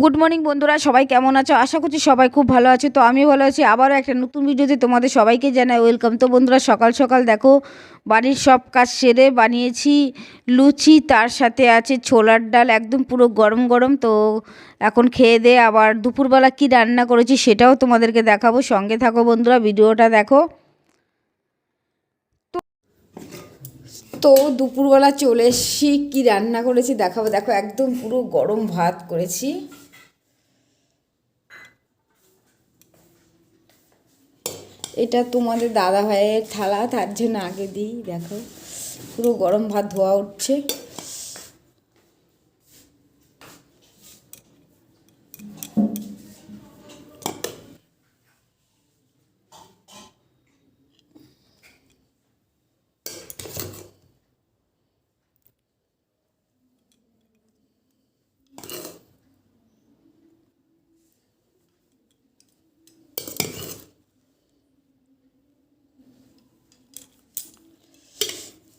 Good morning বন্ধুরা, সবাই কেমন আছো? আশা করছি সবাই খুব ভালো আছে। তো আমি ভালো আছি। আবারও একটা নতুন ভিডিওতে তোমাদের সবাইকে জানাই ওয়েলকাম তো বন্ধুরা, সকাল সকাল দেখো, বাড়ির সব কাজ সেরে বানিয়েছি। লুচি, তার সাথে আছে ছোলার ডাল, একদম পুরো গরম গরম। তো এখন খেয়ে দিয়ে আবার দুপুরবেলা কি রান্না করেছি সেটাও তোমাদেরকে দেখাবো। সঙ্গে থাকো বন্ধুরা, ভিডিওটা দেখো। তো দুপুরবেলা চলে এসেছি, কী রান্না করেছি দেখাবো। দেখো, একদম পুরো গরম ভাত করেছি। এটা তোমাদের দাদা ভাইয়ের থালা, তার জন্য আগে দিই, দেখো। পুরো গরম ভাত ধোয়া উঠছে।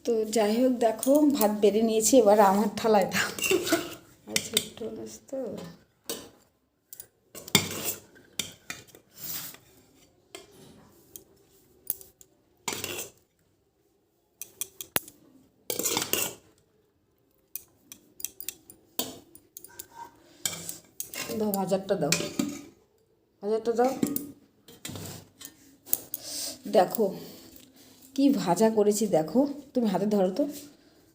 তো যাই হোক, দেখো, ভাত বেড়ে নিয়েছি, এবার আমার থালায় দাও। আর তো। দাও, হাজারটা দাও। হাজারটা দাও। দেখো কি ভাজা করেছি দেখো, তুমি হাতে ধরো তো।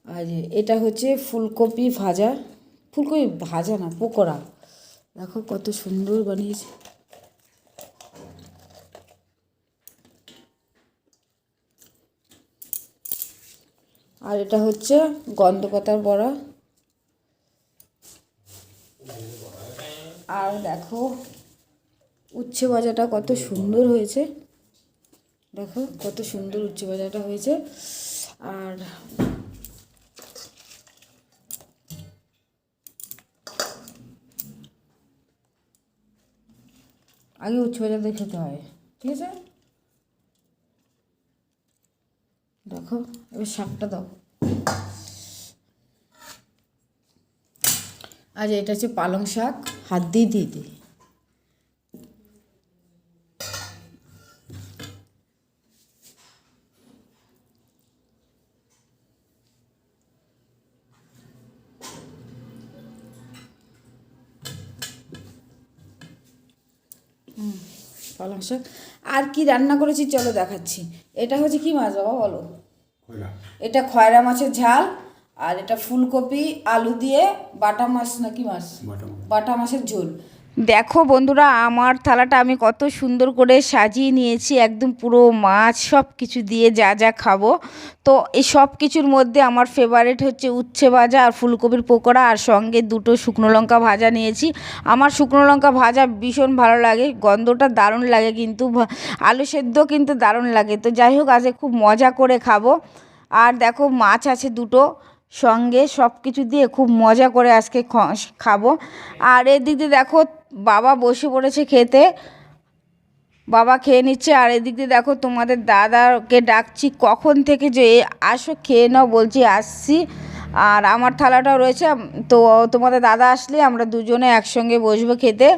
আর এটা হচ্ছে ফুলকপি ভাজা। ফুলকপি ভাজা না, পকোড়া। দেখো কত সুন্দর বানিয়েছে। আর এটা হচ্ছে গন্ধপাতার বড়া। আর দেখো, উচ্ছে ভাজাটা কত সুন্দর হয়েছে। দেখো কত সুন্দর উচ্ছে ভাজাটা হয়েছে। আর আগে উচ্চ ভাজাটা খেতে হয়, ঠিক আছে? দেখো, এবার শাকটা দাও। আর এটা হচ্ছে পালং শাক, হাত দিয়ে দিয়ে দিই। পালং শাক আর কি রান্না করেছি চলো দেখাচ্ছি। এটা হচ্ছে কি মাছ বাবা বলো? এটা খয়রা মাছের ঝাল আর এটা ফুলকপি আলু দিয়ে বাটা মাছ নাকি মাছ। বাটা মাছের ঝোল। দেখো বন্ধুরা, আমার থালাটা আমি কত সুন্দর করে সাজিয়ে নিয়েছি, একদম পুরো মাছ সব কিছু দিয়ে যা যা খাব। তো এই সব কিছুর মধ্যে আমার ফেভারিট হচ্ছে উচ্ছে ভাজা আর ফুলকপির পকোড়া, আর সঙ্গে দুটো শুকনো লঙ্কা ভাজা নিয়েছি। আমার শুকনো লঙ্কা ভাজা ভীষণ ভালো লাগে, গন্ধটা দারুণ লাগে কিন্তু আলু সেদ্ধ কিন্তু দারুণ লাগে। তো যাই হোক, আজকে খুব মজা করে খাব। আর দেখো, মাছ আছে দুটো সঙ্গে সব কিছু দিয়ে খুব মজা করে আজকে খাব। আর এদিক দিয়ে দেখো, বাবা বসে পড়েছে খেতে। বাবা খেয়ে নিচ্ছে, আর এদিক দিয়ে দেখো তোমাদের দাদাকে ডাকছি, কখন থেকে যে আসো, খেয়ে নাও, বলছি আসছি। আর আমার থালাটাও রয়েছে, তো তোমাদের দাদা আসলে আমরা দুজনে একসঙ্গে বসবো খেতে।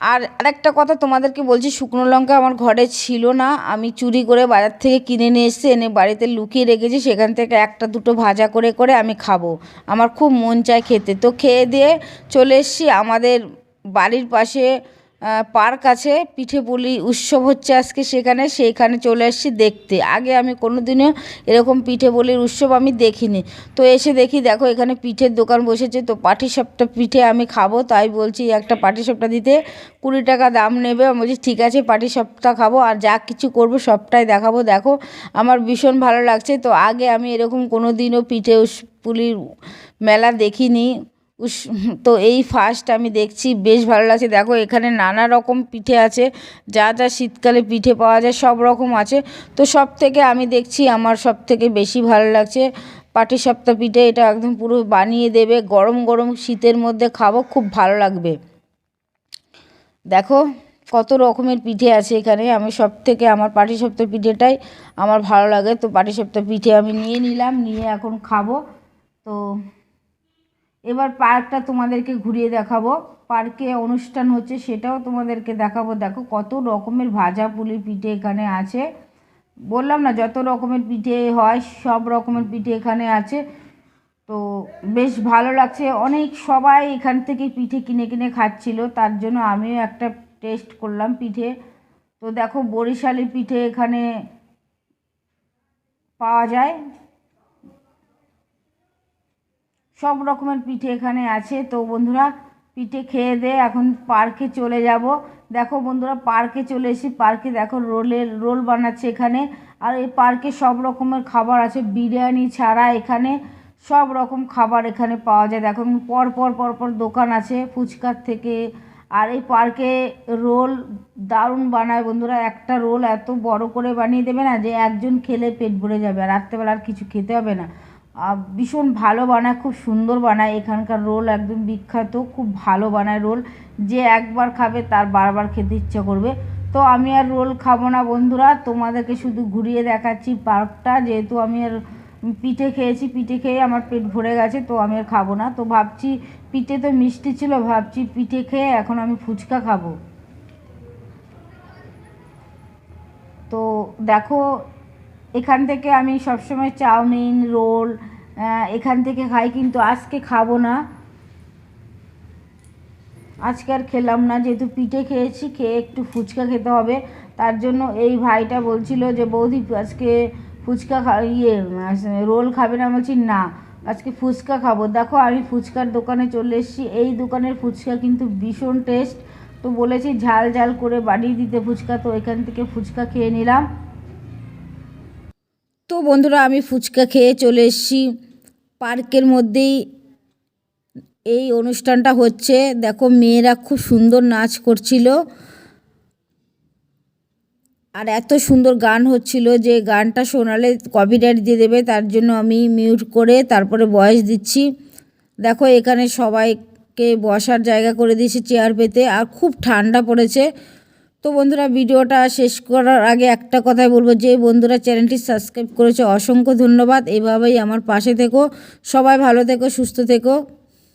আর আরেকটা কথা তোমাদেরকে বলছি, শুকনো লঙ্কা আমার ঘরে ছিল না। আমি চুরি করে বাজার থেকে কিনে নিয়ে এসে এনে বাড়িতে লুকিয়ে রেখেছি, সেখান থেকে একটা দুটো ভাজা করে করে আমি খাব। আমার খুব মন চায় খেতে। তো খেয়ে দিয়ে চলে এসেছি আমাদের বাড়ির পাশে পার্ক আছে, পিঠে পুলি উৎসব হচ্ছে আজকে সেখানে, সেইখানে চলে এসেছি দেখতে। আগে আমি কোনো দিনও এরকম পিঠে পুলির উৎসব আমি দেখিনি। তো এসে দেখি, দেখো এখানে পিঠের দোকান বসেছে, তো পাটি সাপটা পিঠে আমি খাব, তাই বলছি একটা পাটি সাপটা দিতে, কুড়ি টাকা দাম নেবে। আমি বলছি, ঠিক আছে পাটি সাপটা খাব, আর যা কিছু করব সবটাই দেখাবো। দেখো, আমার ভীষণ ভালো লাগছে। তো আগে আমি এরকম কোনো দিনও পিঠে পুলির মেলা দেখিনি। উস, তো এই ফার্স্ট আমি দেখছি, বেশ ভালো লাগছে। দেখো, এখানে নানা রকম পিঠে আছে, যা যা শীতকালে পিঠে পাওয়া যায়, সব রকম আছে। তো সব থেকে আমি দেখছি, আমার সব থেকে বেশি ভালো লাগছে পাটিসাপটা পিঠে। এটা একদম পুরো বানিয়ে দেবে, গরম গরম শীতের মধ্যে খাব, খুব ভালো লাগবে। দেখো, কত রকমের পিঠে আছে এখানে। আমি সব থেকে আমার পাটিসাপটা পিঠেটাই আমার ভালো লাগে। তো পাটিসাপটা পিঠে আমি নিয়ে নিলাম, নিয়ে এখন খাব। তো এবার পার্কটা তোমাদেরকে ঘুরিয়ে দেখাবো। পার্কে অনুষ্ঠান হচ্ছে সেটাও তোমাদেরকে দেখাবো। দেখো কত রকমের ভাজা পুলি পিঠে এখানে আছে। বললাম না, যত রকমের পিঠে হয়, সব রকমের পিঠে এখানে আছে। তো বেশ ভালো লাগছে। অনেক সবাই এখান থেকে পিঠে কিনে কিনে খাচ্ছিল, তার জন্য আমিও একটা টেস্ট করলাম পিঠে। তো দেখো বরিশালি পিঠে এখানে পাওয়া যায়। সব রকমের পিঠে এখানে আছে। তো বন্ধুরা, পিঠে খেয়ে দিয়ে এখন পার্কে চলে যাব। দেখো বন্ধুরা, পার্কে চলে এসেছি পার্কে দেখো রোলের রোল বানাচ্ছে এখানে। আর এই পার্কে সব রকমের খাবার আছে, বিরিয়ানি ছাড়া এখানে সব রকম খাবার এখানে পাওয়া যায়। দেখো পর পর পর পর দোকান আছে ফুচকার থেকে। আর এই পার্কে রোল দারুণ বানায় বন্ধুরা। একটা রোল এত বড় করে বানিয়ে দেবে না যে একজন খেলে পেট ভরে যাবে। আর রাত্রেবেলা আর কিছু খেতে হবে না। ভীষণ ভালো বানায়, খুব সুন্দর বানায়। এখানকার রোল একদম বিখ্যাত, খুব ভালো বানায় রোল। যে একবার খাবে তার বারবার খেতে ইচ্ছা করবে। তো আমি আর রোল খাব না, বন্ধুরা। তোমাদেরকে শুধু ঘুরিয়ে দেখাচ্ছি পার্কটা। যেহেতু আমি আর পিঠে খেয়েছি, পিঠে খেয়ে আমার পেট ভরে গেছে, তো আমি আর খাব না। তো ভাবছি পিঠে তো মিষ্টি ছিল, ভাবছি পিঠে খেয়ে এখন আমি ফুচকা খাব। তো দেখো এখান থেকে আমি সবসময় চাউমিন, রোল এখান থেকে খাই, কিন্তু আজকে খাব না। আজকে আর খেলাম না, যেহেতু পিঠে খেয়েছি, খেয়ে একটু ফুচকা খেতে হবে। তার জন্য এই ভাইটা বলছিল যে, বৌদি, আজকে ফুচকা খা ইয়ে রোল খাবে না? বলছি, না, আজকে ফুচকা খাব। দেখো, আমি ফুচকার দোকানে চলে এসেছি। এই দোকানের ফুচকা কিন্তু ভীষণ টেস্ট তো বলেছি, ঝাল ঝাল করে বানিয়ে দিতে ফুচকা। তো এখান থেকে ফুচকা খেয়ে নিলাম। তো বন্ধুরা আমি ফুচকা খেয়ে চলে এসেছি। পার্কের মধ্যেই এই অনুষ্ঠানটা হচ্ছে। দেখো মেয়েরা খুব সুন্দর নাচ করছিল। আর এত সুন্দর গান হচ্ছিল যে গানটা শোনালে কপিরাইট দিয়ে দেবে, তার জন্য আমি মিউট করে তারপরে ভয়েস দিচ্ছি। দেখো এখানে সবাইকে বসার জায়গা করে দিয়েছি চেয়ার পেতে। আর খুব ঠান্ডা পড়েছে। তো বন্ধুরা, ভিডিওটা শেষ করার আগে একটা কথাই বলব, যে বন্ধুরা চ্যানেলটি সাবস্ক্রাইব করেছে অসংখ্য ধন্যবাদ। এভাবেই আমার পাশে থেকো, সবাই ভালো থেকো, সুস্থ থেকো।